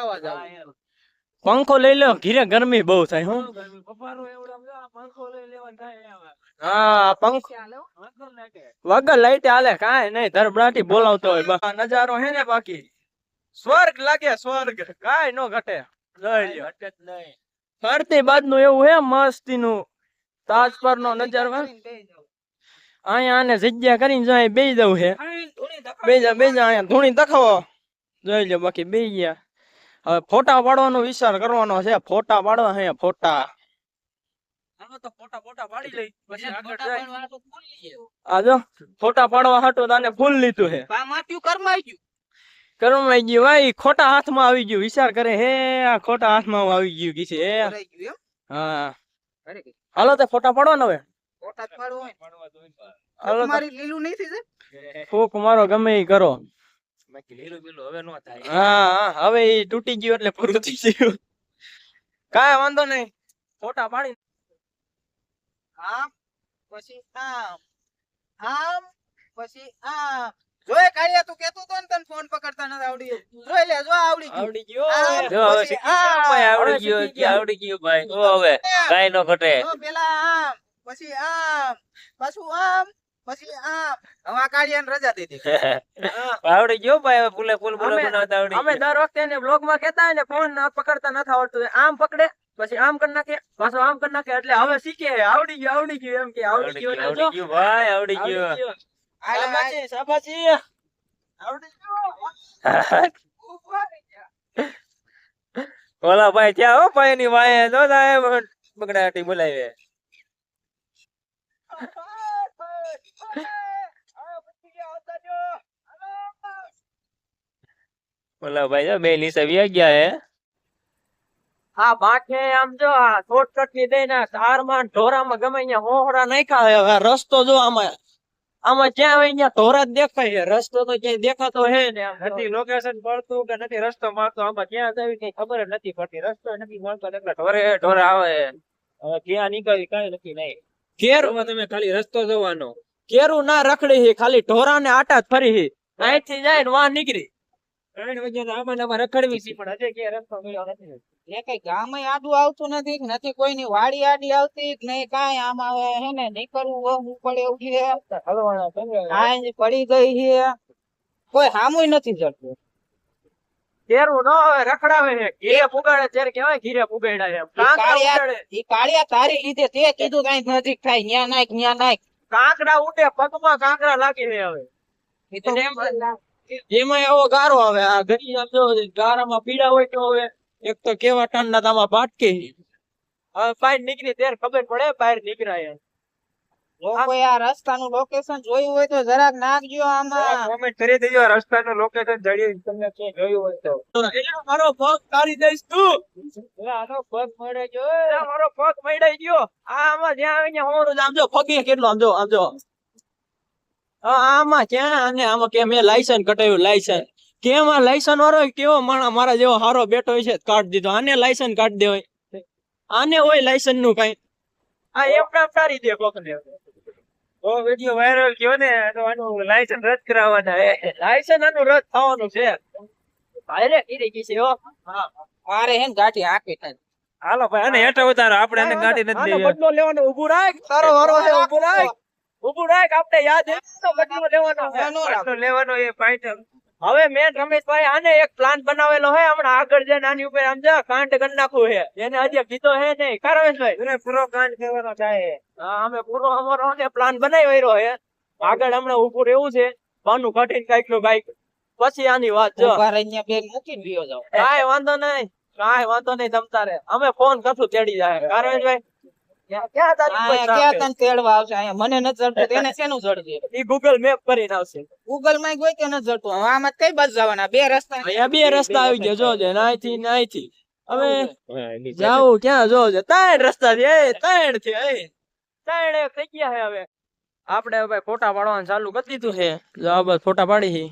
ખાવા જાવ પંખો લઈ લો ઘીરે ગરમી બહુ થાય હું. હા પંખો વગર લાઈટ હાલે કાંઈ નહીં ધરબડાટી બોલાવતો હોય બસ. આ નજારો હે ને બાકી? સ્વર્ગ લાગે સ્વર્ગ. કાંઈ નો ઘટે. જોઈ લ્યો. ફરતી બાજનું એવું હે મસ્તી નું તાજ પર નો નજારો હે. અહીંયા આને જગ્યા કરીને જો અહીં બેસી જવું છે બે જા બે જા અહીંયા ધૂણી દખાવો જોઈ લ્યો બાકી બે ગયા. હવે ફોટા પાડવાનો વિચાર કરવાનો છે. ફોટા પાડવા હે ફોટા. હાલો ફોટા ફોટા પાડી લઈ. પછી આગળ જાય. આ જો ફોટા પાડવા હાટું તાને ફૂલ લીધું હે. કરમાઈ ગયું. ભાઈ ખોટા હાથમાં આવી ગયું. વિચાર કરે હે આ ખોટા હાથમાં આવી ગયું કી છે. હે કરાઈ ગયું એમ? હા. હાલો તો ફોટા પાડવાનો હવે. ફોટા હોય ફૂક મારો ગમે કરો. હવે નો થાય. હા હા, હવે ઈ તૂટી ગયું એટલે પૂરું થઈ ગયું. કાંઈ વાંધો નહીં. ફોટા પાડી આમ પછી આમ. આમ પછી આમ. જોય કાળિયા તું કેતો તો ને તને ફોન પકડતા નથી આવડી જોઈ લે જો આવડી ગયું. આવડી ગયો. જો હવે ભાઈ, આવડી હવે કે આવડી ગયું ભાઈ. જો હવે કાંઈ નો ઘટે. પેલા આમ પછી આમ. પાછું આમ. પછી આમ આ કાળિયાને રજા દઈ આવડી ગયો ભાઈ ફૂલે ફૂલ બોલો બનાવતા આવડી અમે દર વખતે એને બ્લોગમાં કહેતા હોય ને ફોન પકડતા નથી આવડતું. આમ પકડે પછી આમ કરી નાખે પાછો આમ કરી નાખે એટલે હવે શીખે. આવડી ગયું આવડી ગયું એમ કે આવડી ગયું આવડી ભાઈ આવડી ગયું. શાબાશી, શાબાશી. આવડી ગયું. ઓલા ભાઈ ત્યાં હો ભાઈ ની વાય જો થાય બગડાટી બોલાવે. ઓલા ભાઈ જો બે નીચે વ્યા ગયા હે? હા બાકે આમ જો આ શોર્ટકટની ચાર તારમાં ને ઢોરામાં ગમે ત્યાં હોહરા નાખ્યા હવે રસ્તો જો આમાં આમાં જ્યાં હોય ત્યાં ઢોરા જ દેખાય છે. રસ્તો તો ક્યાંય દેખાતો હે ને નથી લોકેશન પડતું કે નથી રસ્તો મળતો? આમાં ક્યાં જવી કઈ ખબર જ નથી પડતી. રસ્તો નથી મળતો એટલે ઢોરે ઢોરા આવે. હવે ક્યાં નીકળી કઈ નથી નહીં. કેરું તમે ખાલી રસ્તો જોવાનો. કેરું ના રખડી છે ખાલી ઢોરા ને આટા જ ફરી છે અહીંથી જાય ને વાહ નીકળી. ત્રણ વાગ્યા આમાં આમાં રખડવી છે પણ હજી ક્યાંય રસ્તો મળ્યો નથી. એ કઈ ગામ આડું આવતું નથી નથી કોઈની વાડી આડી આવતી નહીં કાંઈ આમ આવે હે ને નીકળવું હું પડે એવું છે. હલવાના તમે આ જ પડી ગઈ છે. કોઈ હામુય નથી જડતું કેરું ન રખડાવે છે. ઘીરે પુગાડે ત્યારે કેવાય ઘીરે પુગાડ્યા કાળિયા- તારી લીધે તે કીધું કઈ નજીક થાય ન્યા નાખ ન્યા નાખ. કાંકડા ઉડે પગમાં કાંકડા લાગી રહ્યા હવે. એમ- એવો ગારો આવે. આ ઘણી આમ જો ગારામાં પીડા હોય તો હવે એક તો કેવા ઠંડા તામાં બાટકે. હવે બહાર નીકળી ત્યારે ખબર પડે બહાર નીકળાય એમ. આ રસ્તાનું લોકેશન જોયું હોય તો જરાક નાખજો આમાં. કોમેન્ટ કરી દેજો રસ્તાનું લોકેશન જડી તમને ક્યાંય જોયું હોય તો. એટલે મારો પગ કાઢી દઈશ તું. આનો પગ મળે જો મારો પગ મઈડાઈ ગયો. આ આમાં જ્યાં આવીને જ આમ જો પગે કેટલો આમ જો આમ જો. આમાં ક્યાં? અને આમાં કે મેં લાયસન્સ કટાવ્યું લાયસન્સ કેમ આ લાયસન્સ વાળો કેવો માણા મારા જેવો હારો બેઠો છે કાઢ દીધો. આને લાયસન્સ કાઢી હોય આને હોય લાયસન્સનું કઈ. આ એમ ટારી દે કોકને ઓ વિડિયો વાયરલ કયો ને તો આનું લાયસન્સ રદ કરાવવાના હે. લાયસન્સ આનું રદ થવાનું છે. ભાઈરે કીધી કી છે ઓ હા. મારે હે ને આપી થાય હાલો ભાઈ અને હેઠે ઉતારો આપણે એને ગાડી નથી દેવી. બદલો લેવાનો. ઊભું રાખ. તારો વારો છે ઊભું રાખ. ઊભું રાખ આપણે યાદ હે તો લેવાનો. લેવાનો એ પાઇટ હવે મેં રમેશભાઈ આને એક પ્લાન બનાવેલો હે હમણાં આગળ જઈને આની ઉપર આમ જા કાંડ કરી નાખવું હે એને હજી કીધો હે નહીં. કા રમેશભાઈ પૂરે પૂરો કાંડ કહેવાનો થાય હા અમે પૂરો અમારો ને પ્લાન રહ્યો હે આગળ હમણાં ઉપર એવું છે. બાનું કઠિન કાઈકનું બાઈક. પછી આની વાત જો. ઊભા રહીને બેગ મૂકીને જાવ કાંઈ વાંધો નહીં. કાંઈ વાંધો નહીં તમ રે અમે ફોન કરશું તેડી જાય. કા રમેશભાઈ ક્યાં ક્યાં તારી આ કોઈ ક્યાં ટ્રાફિક? તને તેડવા આવશે? અહીંયા મને નથી જડતું તેને શેનું જડશે ઈ ગૂગલ મેપ કરીને આવશે. ગૂગલમાં ગોઈ કે નથી જડતું? હવે આમાં કઈ બાજુ જવાના? બે રસ્તા અહીંયા બે રસ્તા આવી ગયા. જોજે નાઈથી નાઈથી હવે જાવું ક્યાં? જોજે ત્રણ રસ્તા છે એ ત્રણ છે એ. ત્રણ થઈ ગયા છે હવે. આપણે હવે ફોટા પાડવાનું ચાલુ કરી દીધું છે. જો આ બસ ફોટા પાડી છે.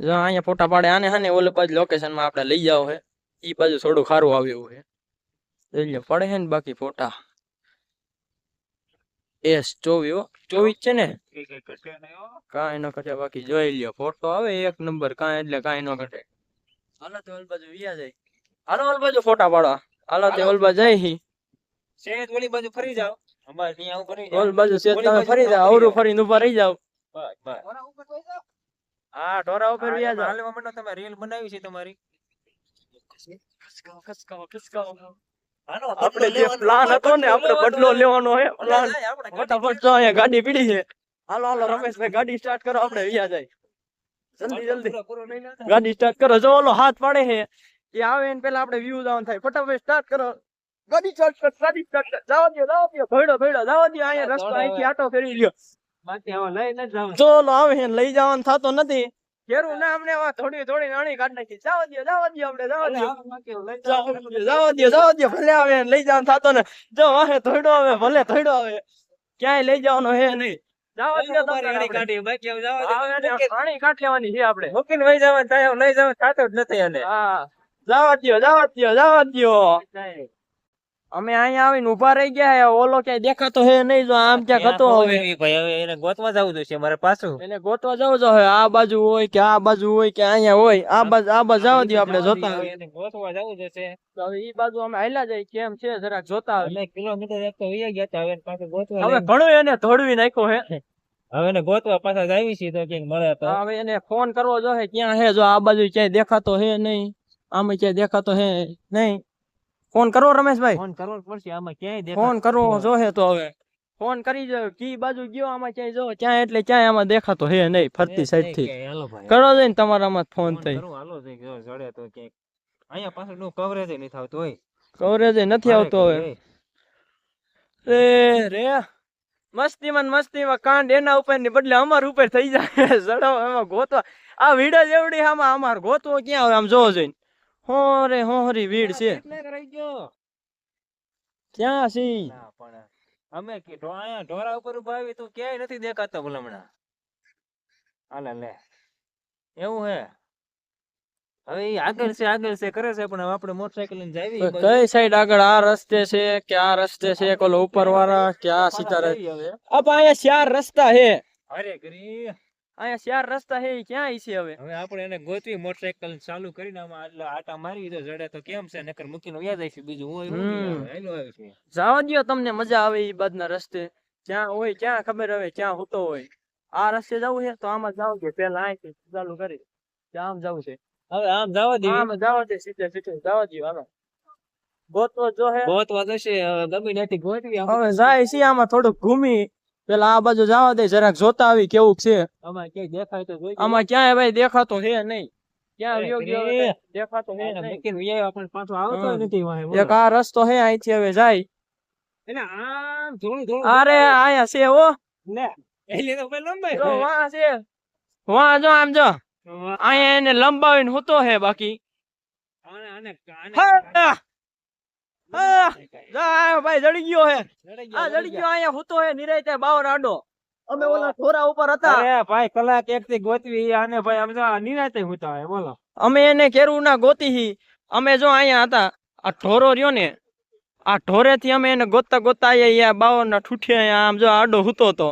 જો અહીંયા ફોટા પાડે આને હાને ઓલે બાજુ લોકેશનમાં આપણે લઈ જાવ છે. ઈ બાજુ થોડું ખારું આવ્યું છે. પડે છે ને બાકી ફોટા. એસ ચોવીસ ચોવીસ છે ને? કાંઈ ન ઘટે બાકી જોઈ લ્યો. ફોટો આવે એક નંબર કાંઈ એટલે કાંઈ ન ઘટે. હાલો તો ઓલ બાજુ વિયા જાય. હાલો ઓલ બાજુ ફોટા પાડવા હાલો તે ઓલ બાજુ જઈ હી. ઓલી બાજુ ફરી જાવ અમારે ત્યાં આવું ફરી ઓલ જાવ બાજુ છે તમે ફરી જાઓ અવરું ફરીને ઊભા રહી જાવ. હા ઢોરા ઉપર વિયા જાવ હાલવા માંડો તમે રીલ બનાવી છે તમારી. ખસકાવો, ખસકાવો, ખસકાવો. આપણે જે પ્લાન હતો ને આપણે બદલો લેવાનો. હે. પ્લાન ફટાફટ જો અહીંયા ગાડી પીડી છે. હાલો હાલો રમેશભાઈ ગાડી સ્ટાર્ટ કરો આપણે વિયા જાય. જલ્દી જલ્દી. ગાડી સ્ટાર્ટ કરો. જો ઓલો હાથ પાડે છે એ આવે ને પેલા આપણે વ્યૂ જવાનું થાય. ફટાફટ સ્ટાર્ટ કરો. ગાડી સ્ટાર્ટ કર ગાડી સ્ટાર્ટ કર. જાવ દો જાવ દો ભેડો ભેડો જાવ દો અહીંયા રસ્તો અહીંથી આટો ફેરી લ્યો જો ઓલો આવે છે લઈ જવાનું થતો નથી. કેરું ના અમને થોડી થોડી નાની કાઢ નાખી. જવા દે જવા દે આપણે જાવ દે જાવ દે જાવ દે ભલે આવે લઈ જવાનું થતો ને. જો વાહે થોડો આવે ભલે થોડો આવે. ક્યાંય લઈ જવાનો હે નહીં. જવા દો જવા ત્યાં અમે અહીંયા આવીને ઊભા રહી ગયા હે ઓલો ક્યાંય દેખાતો હે નહીં જો આમ ક્યાંક હતો હવે. ભાઈ હવે એને ગોતવા જવું જોઈશે મારે પાછું. એને ગોતવા જવું જો હવે આ બાજુ હોય કે આ બાજુ હોય કે અહીંયા હોય આ બાજુ આ બાજુ જવા દ્યો આપણે જોતા હવે એને ગોતવા જવું જોઈશે તો હવે ઈ બાજુ અમે હાલ્યા જાય કેમ છે જરાક જોતા હવે કિલોમીટર એક તો વહી ગયા હતા હવે પાછું ગોતવા હવે ઘણું એને ધોડવી નાખ્યો હે. હવે એને ગોતવા પાછા આવી છીએ તો ક્યાંક મળે તો હવે એને ફોન કરવો જો હે ક્યાં હે જો આ બાજુ ક્યાંય દેખાતો હે નહીં આમે ક્યાંય દેખાતો હે નહીં. ફોન કરો રમેશભાઈ. ફોન કરવો પડશે આમાં ક્યાંય ફોન કરવો નથી. જો હે તો હવે. ફોન કરી જો કી બાજુ ગયો આમાં ક્યાંય જો ક્યાં એટલે ક્યાંય આમાં દેખાતો હે નહીં ફરતી સાઈડથી ક્યાંય. કરો જઈને તમારામાં ફોન થઈ. હાલો જઈ જો જડે તો ક્યાંક અહીંયા પાછળનું કવરેજ નથી આવતું હોય કવરેજ નથી આવતો હવે. રે રે મસ્તીમાં મસ્તી મસ્તીમાં કાંડ એના ઉપરની બદલે અમાર ઉપર થઈ જાય. જડો એમાં ગોતવા. આ ભીડ જેવડી આમાં અમાર ગોતવો ક્યાં આવે આમ જોવો જોઈને. હો રે હો હરી ભીડ છે. એટલે કરાઈ ગયો? ક્યાં છે? ના પણ અમે કે ઢો- અહીંયા ઢોરા ઉપર ઊભા આવી તું ક્યાંય નથી દેખાતો ભલામણા હાલે લે. એવું હે? હવે ઈ આગળ છે આગળ છે કરે છે પણ હવે આપણે મોટરસાઇકલ લઈને જાવી ઈ બાજુ. કઈ સાઈડ આગળ? આ રસ્તે છે કે આ રસ્તે છે? કે ઓલો ઉપર વાળા કે આ સીધા રસ્તે? જાવી હવે. આ પણ અહીંયા ચાર રસ્તા હે. અરે ગરી અહીંયા ચાર રસ્તા હે ક્યાં છે હવે? હવે આપણે એને ગોતવી મોટરસાઇકલ ચાલુ કરીને આમાં એટલે આટા મારી તો જડે તો કેમ છે? નકર મૂકીને વ્યા જાય છે બીજું હોય. હાલો આવે છે. જવા દ્યો તમને મજા આવે ઈ બાદના રસ્તે. ક્યાં હોય ક્યાં ખબર હવે ક્યાં હોતો હોય. આ રસ્તે જવું છે તો આમાં જાવ કે પેલા અહીંથી ચાલુ કરી. આમ જવું છે. હવે આમ જવા દી આમ જવા દે સીધે સીધે જવા દ્યો આમાં ગોતવો જો હે. ગોતવા જશે હવે ગમે ત્યાંથી ગોતવી હવે જાય છે આમાં થોડુંક ઘૂમી. પેલા આ બાજુ જવા દે જરાક જોતા આવી કેવું છે. આમાં ક્યાંય દેખાય તો જોઈ આમાં ક્યાંય ભાઈ દેખાતો છે નહીં. ક્યાં અરે ગયો હવે? દેખાતો હે નહીં. મૂકીને વ્યાયો પાછો આવતો નથી વાંહે, એક આ રસ્તો હે અહીંથી હવે જાય. એટલે આમ થોડું થોડું અરે આયા છે ઓ લે એટલે તો ભાઈ લંબાઈ જો જાય. છે. વાં જો આમ જો. અહીંયા એને લંબાવીને હોતો હે બાકી. આને આને ભાઈ જડી ગયો હે. આ ગયા, જડી ગયો. અહીંયા હોતો હે નિરાયતે બાવર આડો. અમે ઓલા ઠોરા ઉપર હતા. અરે ભાઈ કલાક એક થી ગોતવી આને ભાઈ આમ જો હુતા હોય બોલો. અમે એને કેરું ના ગોતી હી. અમે જો અહીંયા હતા આ ઢોરો રહ્યો ને આ ઢોરે થી અમે એને ગોતતા ગોતતા અહીંયા બાવર ના ઠૂઠિયા આમ જો આડો હુતો તો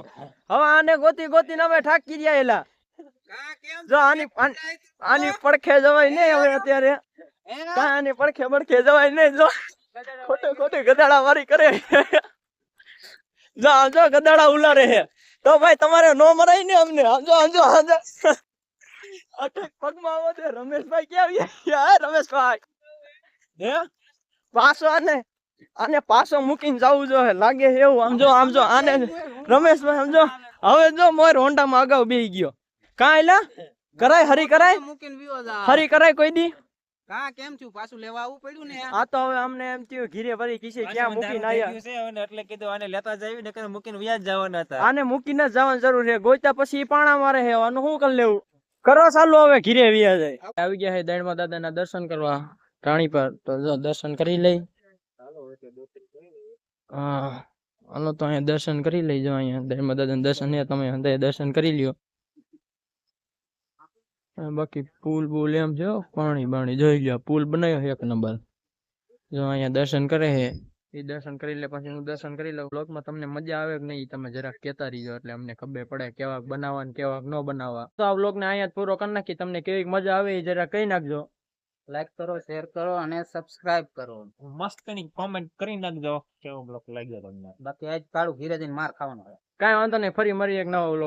હવે આને ગોતી ગોતીને અમે થાકી ગયા એલા. જો આની આની- આની પડખે જવાય નહીં હવે અત્યારે. આની પડખે પડખે જવાય નહીં જો. ખોટે ખોટે ગદાડા મારી કરે. જો જો ગધાડા ઉલારે હે તો ભાઈ તમારે નો મરાય ને અમને. આમ જો આમ જો અટક પગમાં આવો તે રમેશભાઈ કે આવ્યા હે રમેશભાઈ? હે? પાછો આને આને પાછો મૂકીને જવું જો હે. લાગે એવું. આમજો આને રમેશભાઈ સમજો હવે જો મોર હોન્ડામાં અગાઉ બેહી ગયો. કાંઈ લા? કરાય હરી કરાય. હરી કરાય કોઈ દી? કા કેમ છું પાછું લેવા આવવું પડ્યું ને આ તો હવે અમને એમ થયું ઘીરે ભરી કીશે ક્યાં છે અને એટલે કીધું આને લેતા જાવી મૂકીને વ્યાજ જવાના હતા. આને મૂકીને જ જવાની જરૂર છે. ગોઈતા પછી પાણા મારે છે. આનું શું કરી લેવું? કરો ચાલો હવે ઘીરે વ્યાજ આવી ગયા છે દૈણમાં દાદાના દર્શન કરવા પ્રાણી પર. તો જો દર્શન કરી લઈ. હા હાલો તો અહીંયા દર્શન કરી લઈજો અહીંયા. દૈણમાં દાદાના દર્શન છે તમે દર્શન કરી લ્યો. બાકી પુલ બુલ એમ જો પાણી બાણી જોઈ લ્યો. પુલ બનાવ્યો છે એક નંબર. જો અહીંયા દર્શન કરે છે. એ દર્શન કરી લે પછી હું દર્શન કરી લઉં. બ્લોગમાં તમને મજા આવે કે નહીં તમે જરાક કહેતા રહીજો એટલે અમને ખબર પડે કેવાક બનાવવા ને કેવાક ન બનાવવા. તો આ બ્લોગને અહીંયા જ પૂરો કરી નાખી તમને કેવી મજા આવે એ જરા કહી નાખજો. લાઈક કરો શેર કરો અને સબસ્ક્રાઇબ કરો. મસ્તની કોમેન્ટ કરી નાખજો. કેવો બ્લોક લાગ્યો તમને? બાકી આજ કાળું ઘીરે જઈને માર ખાવાનો હોય કાંઈ વાંધો નહીં ફરી મરી એક નવો vlog